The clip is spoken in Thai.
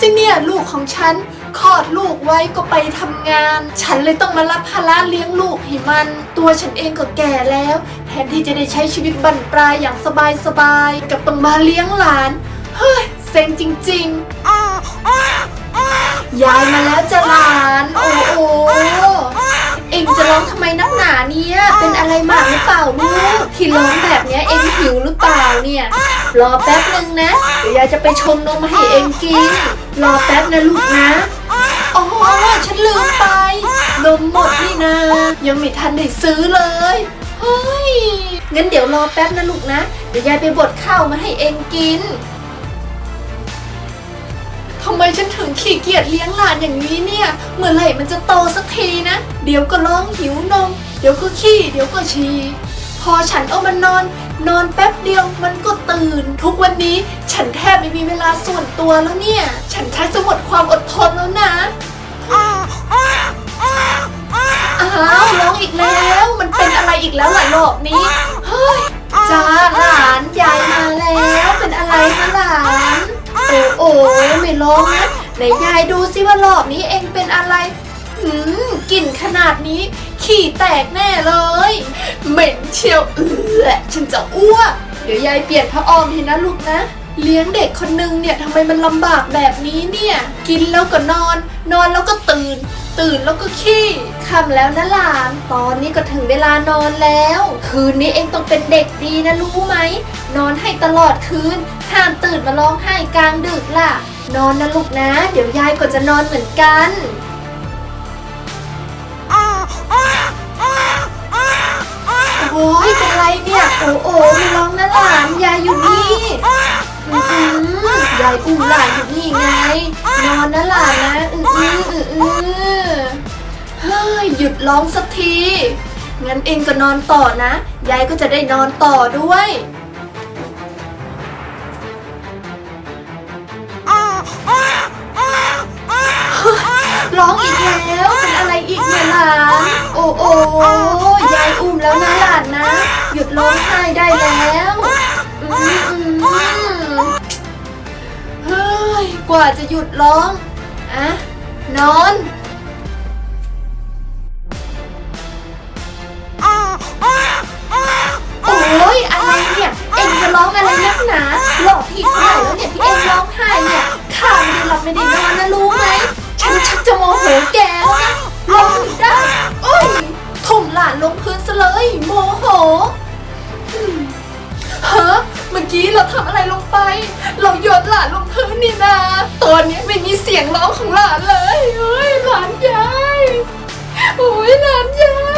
สิเนี่ยลูกของฉันคลอดลูกไว้ก็ไปทำงาน ฉันเลยต้องมารับภาระเลี้ยงลูกให้มัน ตัวฉันเองก็แก่แล้ว แทนที่จะได้ใช้ชีวิตบรรปลายอย่างสบายๆกับต้องมาเลี้ยงหลาน เฮ้ยเซ็งจริงๆ ยายมาแล้วจะหลาน โอ้โหเอ็งจะร้องทำไมนักหนาเนี่ย เป็นอะไรมากหรือเปล่าลูกที่ร้องแบบเนี้ยเอ็งหิวหรือเปล่า เนี่ย รอแป๊บหนึ่งนะเดี๋ยวยายจะไปชงนมให้เองกิน รอแป๊บนะลูกนะอ๋อฉันลืมไป นมหมดนี่นะยังไม่ทันได้ซื้อเลยเฮ้ยงั้นเดี๋ยวรอแป๊บนะลูกนะ เดี๋ยวยายไปบดข้าวมาให้เองกินทำไมฉันถึงขี้เกียจเลี้ยงหลานอย่างนี้เนี่ย เมื่อไหร่มันจะโตสักทีนะ เดี๋ยวก็ร้องหิวนม เดี๋ยวก็ขี้ เดี๋ยวก็ฉี่พอฉันเอามันนอน นอนแป๊บเดียวมันก็ตื่น ทุกวันนี้ฉันแทบไม่มีเวลาส่วนตัวแล้วเนี่ย ฉันชักจะหมดความอดทนแล้วนะอ้าวร้องอีกแล้วมันเป็นอะไรอีกแล้วล่ะรอบนี้เฮ้ยจ้าหลานยายมาแล้วเป็นอะไรนะหลานโอ้โอ้ไม่ร้องนะไหนยายดูสิว่ารอบนี้เองเป็นอะไรหืมกลิ่นขนาดนี้ ขี่แตกแน่เลย เหม็นเชียวเออฉันจะอ้วก เดี๋ยวยายเปลี่ยนพระออมทีนะลูกนะ เลี้ยงเด็กคนนึงเนี่ยทำไมมันลำบากแบบนี้เนี่ย กินแล้วก็นอน นอนแล้วก็ตื่น ตื่นแล้วก็ขี้ค่ำแล้วนะหลาน ตอนนี้ก็ถึงเวลานอนแล้ว คืนนี้เองต้องเป็นเด็กดีนะรู้ไหม นอนให้ตลอดคืน ห้ามตื่นมาร้องไห้กลางดึกล่ะ นอนนะลูกนะ เดี๋ยวยายก็จะนอนเหมือนกัน อ้ยเป็นไรเนี่ย โอ้โอ้ม่ร้องนะหลานยายอยู่นี่อืมยายอุ้มหลานอยู่นี่ไง นอนนะหลานนะอืออืออือเฮ้ยหยุดร้องสักที งั้นเองก็นอนต่อนะ ยายก็จะได้นอนต่อด้วยร้องอีกแล้ว เป็นอะไรอีกเนี่ยหลานโอ้โอ้ยายอุ้มแล้วนะ กว่าจะหยุดร้องอะนอน โอ้ยอะไรเนี่ย เอ็งจะร้องอะไรนักหนา หลอกพี่เท่าไหร่แล้วเนี่ยที่เอ็งร้องไห้เนี่ยข้าไม่ได้หลับไม่ได้นอนนะรู้ไหมฉันชักจะโมโหแกแล้วนะร้องดูได้โอ้ยทุ่มหลานลงพื้นซะเลยโมโห เราทำอะไรลงไป เราโยนหลานลงพื้นนี่นะตอนนี้ไม่มีเสียงร้องของหลานเลยเฮ้ยหลานยายโอ้ยหลานยาย